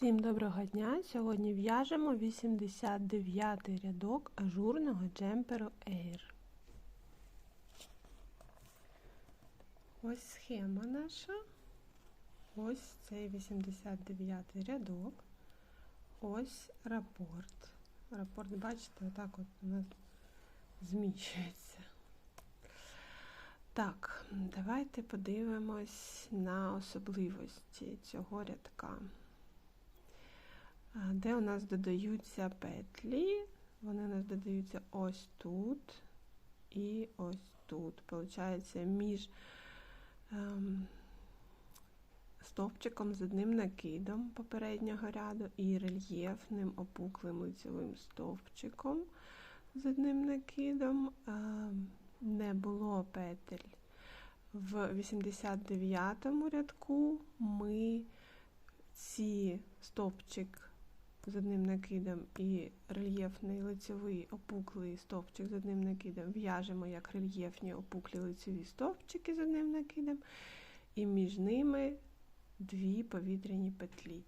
Всім доброго дня! Сьогодні в'яжемо 89 рядок ажурного джемперу Air. Ось схема наша. Ось цей 89 рядок. Ось рапорт. Рапорт, бачите, отак от у нас зміщується. Так, давайте подивимось на особливості цього рядка де у нас додаються петлі. Вони у нас додаються ось тут і ось тут. Получається, між ем, стовпчиком з одним накидом попереднього ряду і рельєфним опуклим лицевим стовпчиком з одним накидом ем, не було петель. В 89 рядку ми ці стовпчик з одним накидом і рельєфний лицевий опуклий стовпчик з одним накидом в'яжемо як рельєфні опуклі лицеві стовпчики з одним накидом, і між ними дві повітряні петлі.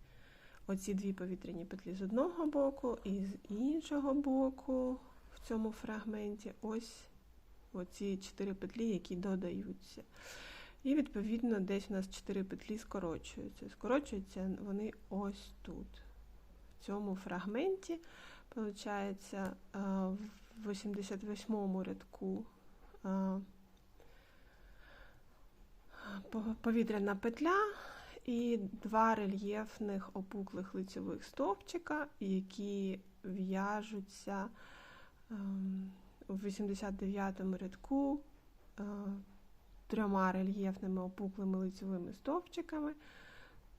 Оці дві повітряні петлі з одного боку, і з іншого боку в цьому фрагменті ось оці чотири петлі, які додаються. І, відповідно, десь у нас чотири петлі скорочуються. Скорочуються вони ось тут цьому фрагменті, виходить, е, в 88-му рядку е, повітряна петля і два рельєфних опуклих лицьових стовпчика, які в'яжуться в 89-му рядку е, трьома рельєфними опуклими лицьовими стовпчиками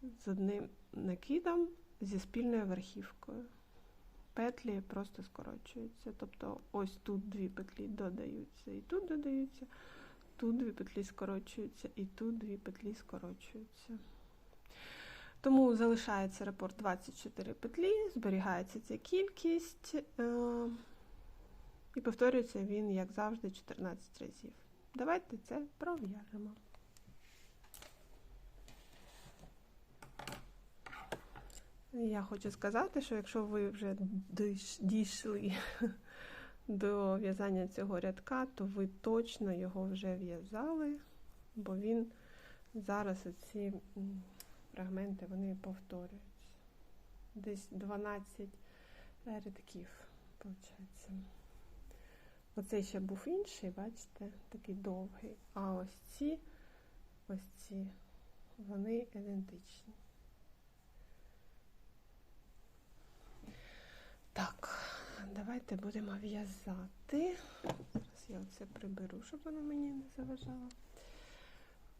з одним накидом зі спільною верхівкою. Петлі просто скорочуються. Тобто ось тут дві петлі додаються, і тут додаються, тут дві петлі скорочуються, і тут дві петлі скорочуються. Тому залишається рапорт 24 петлі, зберігається ця кількість, е, і повторюється він, як завжди, 14 разів. Давайте це пров'яжемо. Я хочу сказати, що якщо ви вже дійшли до в'язання цього рядка, то ви точно його вже в'язали, бо він зараз ці фрагменти вони повторюються. Десь 12 рядків, виходить. Оцей ще був інший, бачите, такий довгий. А ось ці, ось ці, вони ідентичні. Так, давайте будемо в'язати. Зараз я оце приберу, щоб воно мені не заважало.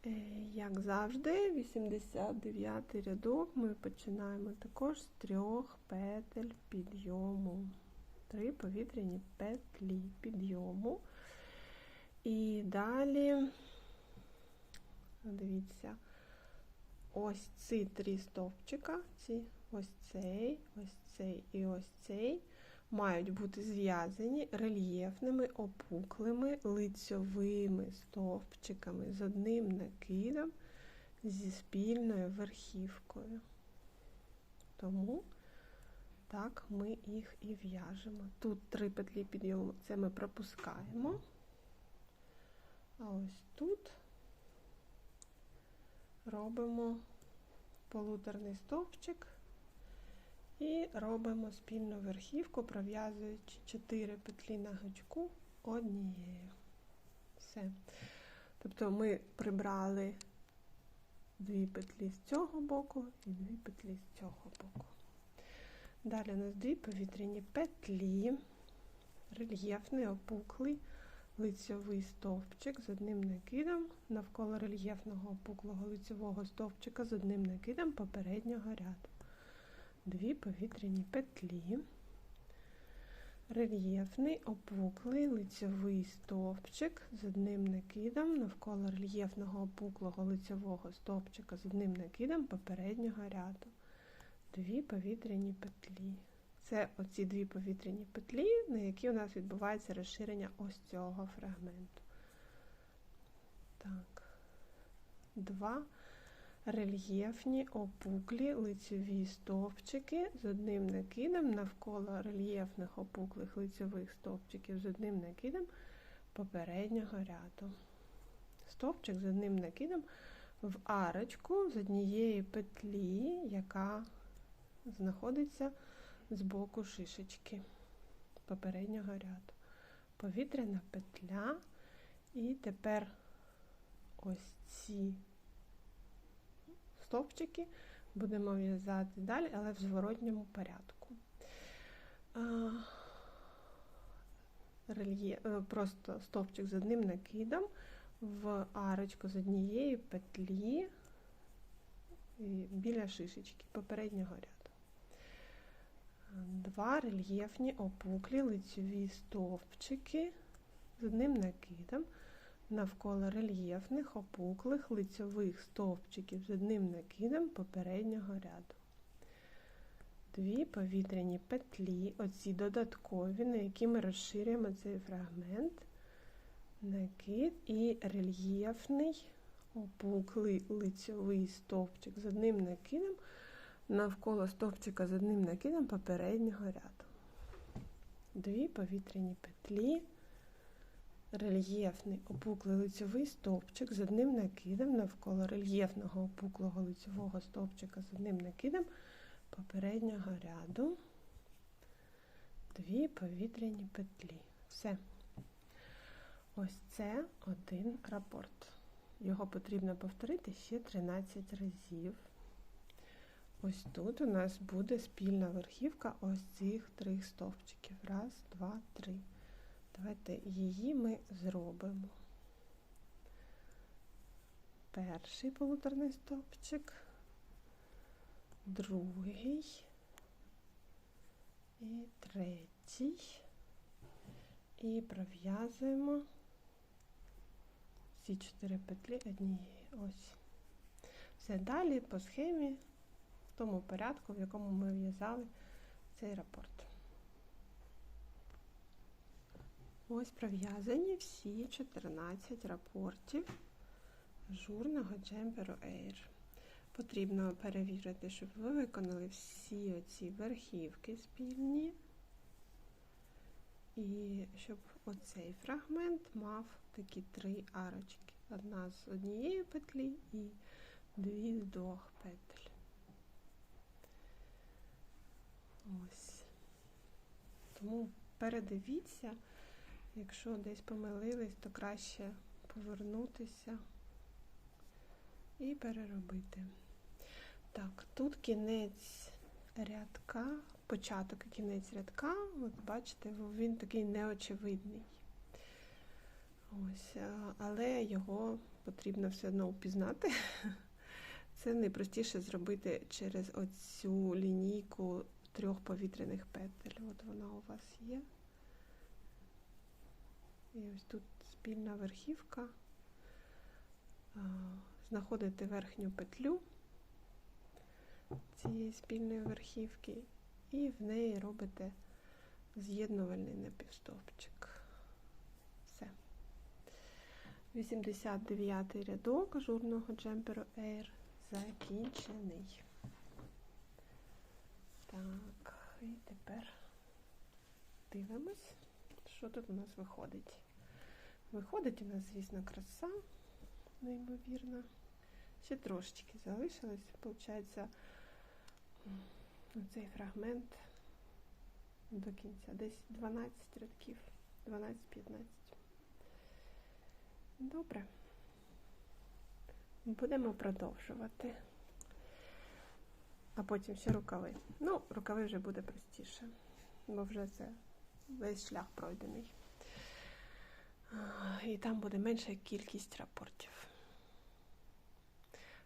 Е, як завжди, 89 рядок ми починаємо також з трьох петель підйому. Три повітряні петлі підйому. І далі, дивіться, ось ці три стовпчика, ці, ось цей, ось цей і ось цей мають бути зв'язані рельєфними опуклими лицьовими стовпчиками з одним накидом зі спільною верхівкою. Тому так ми їх і в'яжемо. Тут три петлі підйому, це ми пропускаємо. А ось тут робимо полуторний стовпчик. І робимо спільну верхівку, пров'язуючи 4 петлі на гачку однією. Все. Тобто ми прибрали дві петлі з цього боку і дві петлі з цього боку. Далі у нас дві повітряні петлі, рельєфний опуклий лицьовий стовпчик з одним накидом навколо рельєфного опуклого лицьового стовпчика з одним накидом попереднього ряду дві повітряні петлі, рельєфний опуклий лицьовий стовпчик з одним накидом навколо рельєфного опуклого лицьового стовпчика з одним накидом попереднього ряду. Дві повітряні петлі. Це оці дві повітряні петлі, на які у нас відбувається розширення ось цього фрагменту. Так, два рельєфні опуклі лицьові стовпчики з одним накидом навколо рельєфних опуклих лицьових стовпчиків з одним накидом попереднього ряду. Стовпчик з одним накидом в арочку з однієї петлі, яка знаходиться з боку шишечки попереднього ряду. Повітряна петля, і тепер ось ці стовпчики будемо в'язати далі, але в зворотньому порядку. Е, Просто стовпчик з одним накидом в арочку з однієї петлі біля шишечки попереднього ряду. Два рельєфні опуклі лицьові стовпчики з одним накидом навколо рельєфних опуклих лицьових стовпчиків з одним накидом попереднього ряду. Дві повітряні петлі, оці додаткові, на які ми розширюємо цей фрагмент, накид і рельєфний опуклий лицьовий стовпчик з одним накидом навколо стовпчика з одним накидом попереднього ряду. Дві повітряні петлі, рельєфний опуклий лицьовий стовпчик з одним накидом навколо рельєфного опуклого лицьового стовпчика з одним накидом попереднього ряду, дві повітряні петлі. Все. Ось це один рапорт. Його потрібно повторити ще 13 разів. Ось тут у нас буде спільна верхівка ось цих трьох стовпчиків. Раз, два, три. Давайте її ми зробимо. Перший полуторний стовпчик, другий і третій. І пров'язуємо ці чотири петлі однієї. Ось. Все далі по схемі, в тому порядку, в якому ми в'язали цей рапорт. Ось пров'язані всі 14 рапортів журного джемперу Air. Потрібно перевірити, щоб ви виконали всі оці верхівки спільні. І щоб оцей фрагмент мав такі три арочки. Одна з однієї петлі і дві з двох петель. Ось. Тому передивіться, якщо десь помилились, то краще повернутися і переробити. Так, тут кінець рядка, початок і кінець рядка, от бачите, він такий неочевидний. Ось, але його потрібно все одно упізнати. Це найпростіше зробити через оцю лінійку трьох повітряних петель. От вона у вас є. І ось тут спільна верхівка. Знаходите верхню петлю цієї спільної верхівки, і в неї робите з'єднувальний напівстовпчик. Все. 89 рядок ажурного джемперу Air закінчений. Так, і тепер дивимось, що тут у нас виходить. Виходить у нас, звісно, краса, неймовірна. Ще трошечки залишилось, виходить, цей фрагмент до кінця. Десь 12 рядків, 12-15. Добре. Будемо продовжувати. А потім ще рукави. Ну, рукави вже буде простіше, бо вже це весь шлях пройдений. І там буде менша кількість рапортів.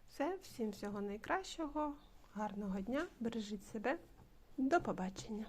Все, всім всього найкращого, гарного дня, бережіть себе, до побачення!